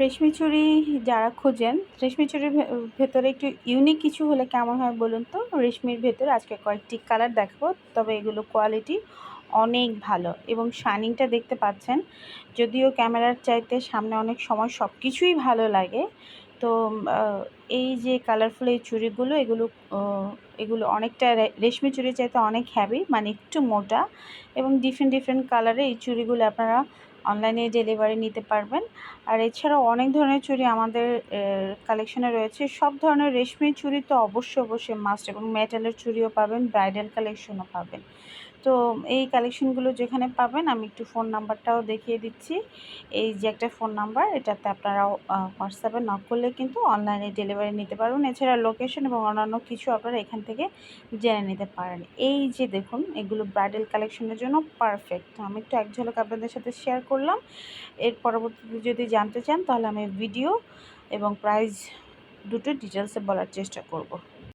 রেশমি চুড়ি যারা খোঁজেন, রেশমি চুড়ির ভে- ভেতরে একটু ইউনিক কিছু হলে কেমন হয় বলুন তো? রেশমির ভেতরে আজকে কয়েকটি কালার দেখাবো, তবে এগুলো কোয়ালিটি অনেক ভালো এবং শাইনিংটা দেখতে পাচ্ছেন। যদিও ক্যামেরার চাইতে সামনে অনেক সময় সব কিছুই ভালো লাগে, তো এই যে কালারফুল এই চুড়িগুলো, এগুলো এগুলো অনেকটা রেশমি চুড়ির চাইতে অনেক হ্যাভি মানে একটু মোটা এবং ডিফারেন্ট ডিফারেন্ট কালারে এই চুড়িগুলো আপনারা অনলাইনে ডেলিভারি নিতে পারবেন। আর এছাড়াও অনেক ধরনের চুড়ি আমাদের কালেকশনে রয়েছে। সব ধরনের রেশমি চুড়ি তো অবশ্যই অবশ্যই মাস্ট এবং মেটালের চুড়িও পাবেন ব্রাইডাল কালেকশনও পাবেন। তো এই কালেকশনগুলো যেখানে পাবেন, আমি একটু ফোন নাম্বারটাও দেখিয়ে দিচ্ছি। এই যে একটা ফোন নাম্বার এটাতে আপনারা হোয়াটসঅ্যাপে নক করলে কিন্তু অনলাইনে ডেলিভারি নিতে পারবেন। এছাড়া লোকেশন এবং অন্যান্য কিছু আপনারা এখান থেকে জেনে নিতে পারেন। এই যে দেখুন, এগুলো ব্রাইডাল কালেকশনের জন্য পারফেক্ট আমি একটু এক ঝলক আপনাদের সাথে শেয়ার করলাম। এর পরবর্তীতে যদি জানতে চান, তাহলে আমি ভিডিও এবং প্রাইস দুটো ডিটেলসে বলার চেষ্টা করব।